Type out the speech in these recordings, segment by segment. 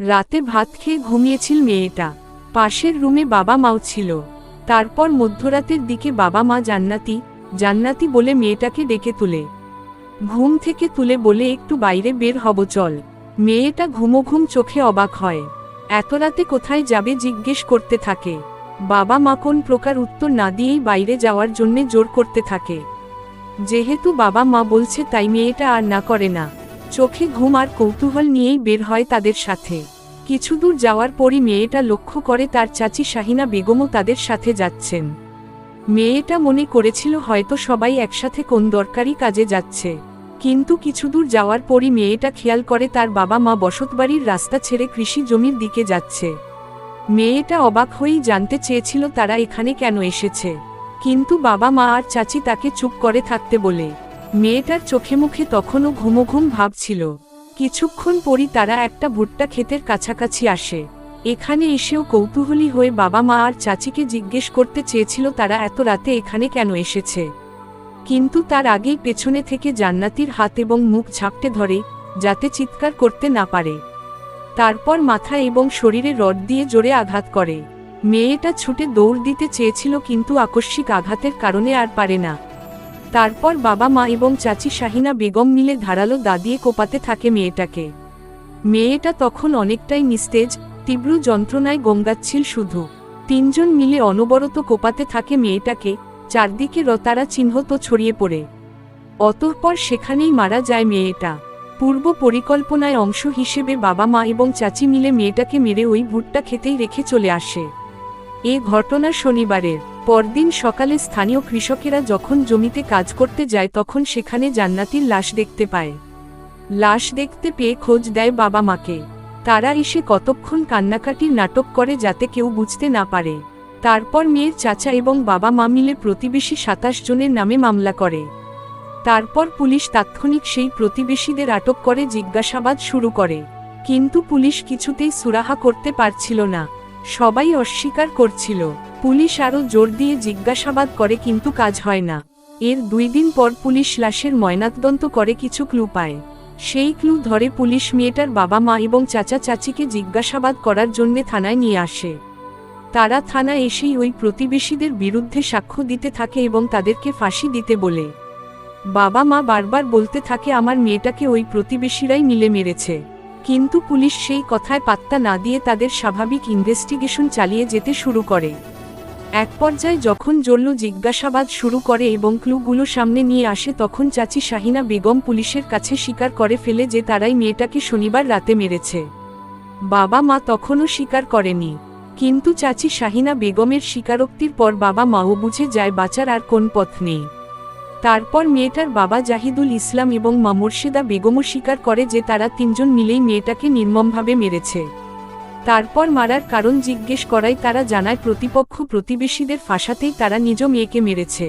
রাতে ভাত খেয়ে ঘুমিয়েছিল মেয়েটা। পাশের রুমে বাবা মাও ছিল। তারপর মধ্যরাতের দিকে বাবা মা জান্নাতি জান্নাতি বলে মেয়েটাকে ডেকে তুলে। ঘুম থেকে তুলে বলে, একটু বাইরে বের হব, চল। মেয়েটা ঘুমো ঘুম চোখে অবাক হয়। এত রাতে কোথায় যাবে? জিজ্ঞেস করতে থাকে। বাবা মা কোন প্রকার উত্তর না দিয়েই বাইরে যাওয়ার জন্যে জোর করতে থাকে। যেহেতু বাবা মা বলছে, তাই মেয়েটা আর না করে না। চোখে ঘুম আর কৌতূহল নিয়েই বের হয় তাদের সাথে। কিছু দূর যাওয়ার পরই মেয়েটা লক্ষ্য করে তার চাচি শাহিনা বেগমও তাদের সাথে যাচ্ছেন। মেয়েটা মনে করেছিল হয়তো সবাই একসাথে কোন দরকারি কাজে যাচ্ছে। কিন্তু কিছু দূর যাওয়ার পরই মেয়েটা খেয়াল করে তার বাবা মা বসতবাড়ির রাস্তা ছেড়ে কৃষি জমির দিকে যাচ্ছে। মেয়েটা অবাক হয়েই জানতে চেয়েছিল তারা এখানে কেন এসেছে। কিন্তু বাবা মা আর চাচি তাকে চুপ করে থাকতে বলে মেয়েটার চোখে মুখে তখনও ঘুমো ঘুম ভাব ছিল। কিছুক্ষণ পরই তারা একটা ভুট্টা ক্ষেতের কাছাকাছি আসে। এখানে এসেও কৌতূহলী হয়ে বাবা মা আর চাচিকে জিজ্ঞেস করতে চেয়েছিল, তারা এত রাতে এখানে কেন এসেছে? কিন্তু তার আগেই পেছনে থেকে জান্নাতির হাত এবং মুখ ঝাপটে ধরে, যাতে চিৎকার করতে না পারে। তারপর মাথা এবং শরীরে রড দিয়ে জোরে আঘাত করে। মেয়েটা ছুটে দৌড় দিতে চেয়েছিল, কিন্তু আকস্মিক আঘাতের কারণে আর পারে না। তারপর বাবা মা এবং চাচি শাহিনা বেগম মিলে ধারালো দা দিয়ে কোপাতে থাকে মেয়েটাকে। মেয়েটা তখন অনেকটাই নিস্তেজ, তীব্র যন্ত্রণায় গঙ্গাচ্ছিল শুধু। তিনজন মিলে অনবরত কোপাতে থাকে মেয়েটাকে, চারদিকে রতারা চিহ্ন তো ছড়িয়ে পড়ে। অতঃপর সেখানেই মারা যায় মেয়েটা। পূর্ব পরিকল্পনায় অংশ হিসেবে বাবা মা এবং চাচি মিলে মেয়েটাকে মেরে ওই ভুট্টা খেতেই রেখে চলে আসে। এ ঘটনা শনিবারের। পরদিন সকালে স্থানীয় কৃষকেরা যখন জমিতে কাজ করতে যায় তখন সেখানে জান্নাতির লাশ দেখতে পায়। লাশ দেখতে পেয়ে খোঁজ দেয় বাবা মাকে। তারা এসে কতক্ষণ কান্নাকাটির নাটক করে যাতে কেউ বুঝতে না পারে। তারপর মেয়ের চাচা এবং বাবা মা মিলে প্রতিবেশী সাতাশ জনের নামে মামলা করে। তারপর পুলিশ তাৎক্ষণিক সেই প্রতিবেশীদের আটক করে, জিজ্ঞাসাবাদ শুরু করে। কিন্তু পুলিশ কিছুতেই সুরাহা করতে পারছিল না। সবাই অস্বীকার করছিল। পুলিশ আরও জোর দিয়ে জিজ্ঞাসাবাদ করে, কিন্তু কাজ হয় না। এর দুই দিন পর পুলিশ লাশের ময়নাতদন্ত করে কিছু ক্লু পায়। সেই ক্লু ধরে পুলিশ মেয়েটার বাবা মা এবং চাচা চাচিকে জিজ্ঞাসাবাদ করার জন্য থানায় নিয়ে আসে। তারা থানা এসেই ওই প্রতিবেশীদের বিরুদ্ধে সাক্ষ্য দিতে থাকে এবং তাদেরকে ফাঁসি দিতে বলে। বাবা মা বারবার বলতে থাকে, আমার মেয়েটাকে ওই প্রতিবেশীরাই মিলে মেরেছে। কিন্তু পুলিশ সেই কথায় পাত্তা না দিয়ে তাদের স্বাভাবিক ইনভেস্টিগেশন চালিয়ে যেতে শুরু করে। এক পর্যায়ে যখন জল্ল জিজ্ঞাসাবাদ শুরু করে এবং ক্লুগুলো সামনে নিয়ে আসে তখন চাচি শাহিনা বেগম পুলিশের কাছে স্বীকার করে ফেলে যে তারাই মেয়েটাকে শনিবার রাতে মেরেছে। বাবা মা তখনও স্বীকার করেনি। কিন্তু চাচি শাহিনা বেগমের স্বীকারোক্তির পর বাবা মাও বুঝে যায় বাঁচার আর কোন পথ নেই। তারপর মেয়েটার বাবা জাহিদুল ইসলাম এবং মা মুর্শিদা বেগমও স্বীকার করে যে তারা তিনজন মিলেই মেয়েটাকে নির্মমভাবে মেরেছে। তারপর মারার কারণ জিজ্ঞেস করায় তারা জানায় প্রতিপক্ষ প্রতিবেশীদের ফাঁসাতেই তারা নিজ মেয়েকে মেরেছে।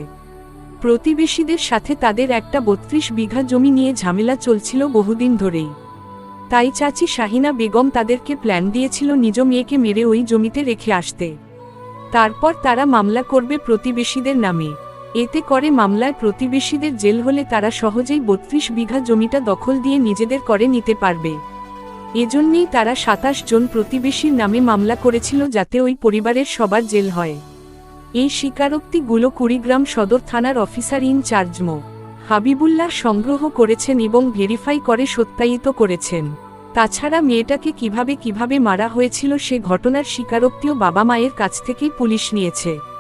প্রতিবেশীদের সাথে তাদের একটা বত্রিশ বিঘা জমি নিয়ে ঝামেলা চলছিল বহুদিন ধরেই। তাই চাচি শাহিনা বেগম তাদেরকে প্ল্যান দিয়েছিল নিজ মেয়েকে মেরে ওই জমিতে রেখে আসতে। তারপর তারা মামলা করবে প্রতিবেশীদের নামে। এতে করে মামলায় প্রতিবেশীদের জেল হলে তারা সহজেই বত্রিশ বিঘা জমিটা দখল দিয়ে নিজেদের করে নিতে পারবে। এজন্যেই তারা সাতাশ জন প্রতিবেশীর নামে মামলা করেছিল যাতে ওই পরিবারের সবার জেল হয়। এই স্বীকারোক্তিগুলো কুড়িগ্রাম সদর থানার অফিসার ইনচার্জ মো। হাবিবুল্লাহ সংগ্রহ করেছেন এবং ভেরিফাই করে সত্যায়িত করেছেন। তাছাড়া মেয়েটাকে কীভাবে কীভাবে মারা হয়েছিল সে ঘটনার স্বীকারোক্তিও বাবা মায়ের কাছ থেকেই পুলিশ নিয়েছে।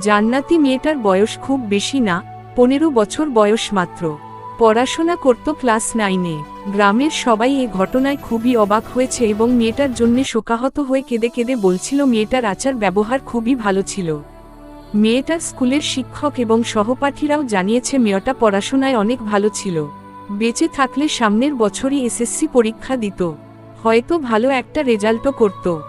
জান্নাতি মেয়েটার বয়স খুব বেশি না, পনেরো বছর বয়স মাত্র। পড়াশোনা করত ক্লাস নাইনে। গ্রামের সবাই এ ঘটনায় খুবই অবাক হয়েছে এবং মেয়েটার জন্য শোকাহত হয়ে কেঁদে কেঁদে বলছিল, মেয়েটার আচার ব্যবহার খুবই ভালো ছিল। মেয়েটার স্কুলের শিক্ষক এবং সহপাঠীরাও জানিয়েছে, মেয়েটা পড়াশোনায় অনেক ভালো ছিল। বেঁচে থাকলে সামনের বছরই এসএসসি পরীক্ষা দিত। হয়তো ভালো একটা রেজাল্টও করত।